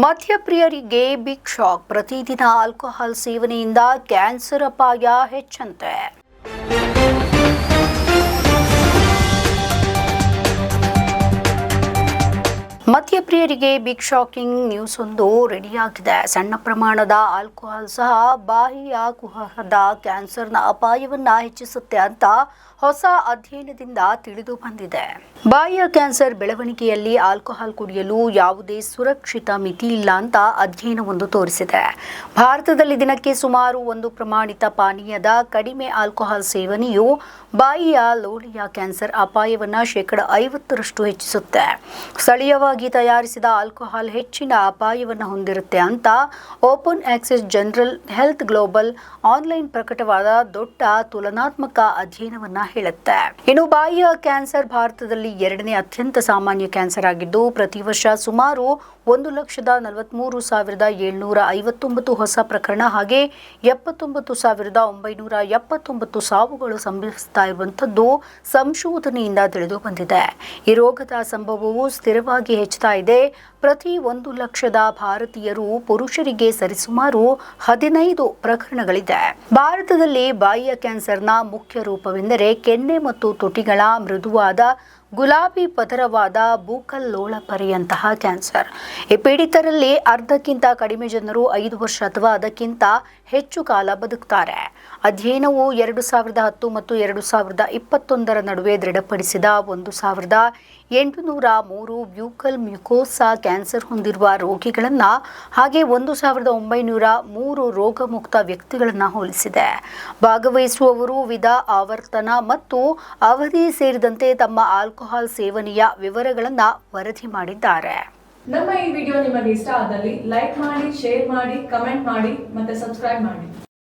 ಮದ್ಯಪ್ರಿಯರಿಗೆ big shock. ಪ್ರತಿದಿನ alcohol ಸೇವನೆಯಿಂದ cancer ಅಪಾಯ ಹೆಚ್ಚಂತೆ. ಮದ್ಯಪ್ರಿಯರಿಗೆ ಬಿಗ್ ಶಾಕಿಂಗ್ ನ್ಯೂಸ್ ಒಂದು ರೆಡಿಯಾಗಿದೆ. ಸಣ್ಣ ಪ್ರಮಾಣದ ಆಲ್ಕೋಹಾಲ್ ಸಹ ಬಾಯಿಯ ಕುಹರದ ಕ್ಯಾನ್ಸರ್ನ ಅಪಾಯವನ್ನ ಹೆಚ್ಚಿಸುತ್ತೆ ಅಂತ ಹೊಸ ಅಧ್ಯಯನದಿಂದ ತಿಳಿದು ಬಂದಿದೆ. ಬಾಯಿಯ ಕ್ಯಾನ್ಸರ್ ಬೆಳವಣಿಗೆಯಲ್ಲಿ ಆಲ್ಕೋಹಾಲ್ ಕುಡಿಯಲು ಯಾವುದೇ ಸುರಕ್ಷಿತ ಮಿತಿ ಇಲ್ಲ ಅಂತ ಅಧ್ಯಯನವೊಂದು ತೋರಿಸಿದೆ. ಭಾರತದಲ್ಲಿ ದಿನಕ್ಕೆ ಸುಮಾರು ಒಂದು ಪ್ರಮಾಣಿತ ಪಾನೀಯದ ಕಡಿಮೆ ಆಲ್ಕೋಹಾಲ್ ಸೇವನೆಯು ಬಾಯಿಯ ಲೋಳಿಯ ಕ್ಯಾನ್ಸರ್ ಅಪಾಯವನ್ನು ಶೇಕಡ ಐವತ್ತರಷ್ಟು ಹೆಚ್ಚಿಸುತ್ತೆ. ಸ್ಥಳೀಯವಾಗಿ ತಯಾರಿಸಿದ ಆಲ್ಕೋಹಾಲ್ ಹೆಚ್ಚಿನ ಅಪಾಯವನ್ನು ಹೊಂದಿರುತ್ತೆ ಅಂತ open access general health global online ಪ್ರಕಟವಾದ ದೊಡ್ಡ ತುಲನಾತ್ಮಕ ಅಧ್ಯಯನವನ್ನ ಹೇಳುತ್ತೆ. ಇನ್ನು ಬಾಯಿಯ ಕ್ಯಾನ್ಸರ್ ಭಾರತದಲ್ಲಿ ಎರಡನೇ ಅತ್ಯಂತ ಸಾಮಾನ್ಯ ಕ್ಯಾನ್ಸರ್ ಆಗಿದ್ದು, ಪ್ರತಿ ವರ್ಷ ಸುಮಾರು ಒಂದು ಲಕ್ಷದ ನಲವತ್ಮೂರು ಸಾವಿರದ ಏಳ್ನೂರ ಐವತ್ತೊಂಬತ್ತು ಹೊಸ ಪ್ರಕರಣ ಹಾಗೆ ಎಪ್ಪತ್ತೊಂಬತ್ತು ಸಾವಿರದ ಒಂಬೈನೂರ ಎಪ್ಪತ್ತೊಂಬತ್ತು ಸಾವುಗಳು ಸಂಭವಿಸ್ತಾ ಇರುವಂಥದ್ದು ಸಂಶೋಧನೆಯಿಂದ ತಿಳಿದು ಬಂದಿದೆ. ಈ ರೋಗದ ಸಂಭವವು ಸ್ಥಿರವಾಗಿ ಹೆಚ್ಚುತ್ತಾ ಇದೆ. ಪ್ರತಿ ಒಂದು ಲಕ್ಷದ ಭಾರತೀಯರು ಪುರುಷರಿಗೆ ಸರಿಸುಮಾರು ಹದಿನೈದು ಪ್ರಕರಣಗಳಿದೆ. ಭಾರತದಲ್ಲಿ ಬಾಯಿಯ ಕ್ಯಾನ್ಸರ್ನ ಮುಖ್ಯ ರೂಪವೆಂದರೆ ಕೆನ್ನೆ ಮತ್ತು ತುಟಿಗಳ ಮೃದುವಾದ ಗುಲಾಬಿ ಪದರವಾದ ಬೂಕಲ್ ಲೋಳಪರೆಯಂತಹ ಕ್ಯಾನ್ಸರ್. ಈ ಪೀಡಿತರಲ್ಲಿ ಅರ್ಧಕ್ಕಿಂತ ಕಡಿಮೆ ಜನರು ಐದು ವರ್ಷ ಅಥವಾ ಅದಕ್ಕಿಂತ ಹೆಚ್ಚು ಕಾಲ ಬದುಕ್ತಾರೆ. ಅಧ್ಯಯನವು ಎರಡು ಸಾವಿರದ ಹತ್ತು ಮತ್ತು ಎರಡು ಸಾವಿರದ ಇಪ್ಪತ್ತೊಂದರ ನಡುವೆ ದೃಢಪಡಿಸಿದ ಒಂದು ಸಾವಿರದ ಎಂಟುನೂರ ಮೂರು ಬ್ಯೂಕಲ್ ಮ್ಯುಕೋಸಾ ಕ್ಯಾನ್ಸರ್ ಹೊಂದಿರುವ ರೋಗಿಗಳನ್ನು ಹಾಗೆ ಒಂದು ಸಾವಿರದ ಒಂಬೈನೂರ ಮೂರು ರೋಗಮುಕ್ತ ವ್ಯಕ್ತಿಗಳನ್ನು ಹೋಲಿಸಿದೆ. ಭಾಗವಹಿಸುವವರು ವಿಧ ಆವರ್ತನ ಮತ್ತು ಅವಧಿ ಸೇರಿದಂತೆ ತಮ್ಮ ಆಲ್ಕೋಹಾಲ್ ಸೇವನೆಯ ವಿವರಗಳನ್ನು ವರದಿ ಮಾಡಿದ್ದಾರೆ. ನಮ್ಮ ಈ ವಿಡಿಯೋ ನಿಮಗೆ ಇಷ್ಟ ಆದಲ್ಲಿ ಲೈಕ್ ಮಾಡಿ, ಶೇರ್ ಮಾಡಿ, ಕಮೆಂಟ್ ಮಾಡಿ ಮತ್ತೆ ಸಬ್ಸ್ಕ್ರೈಬ್ ಮಾಡಿ.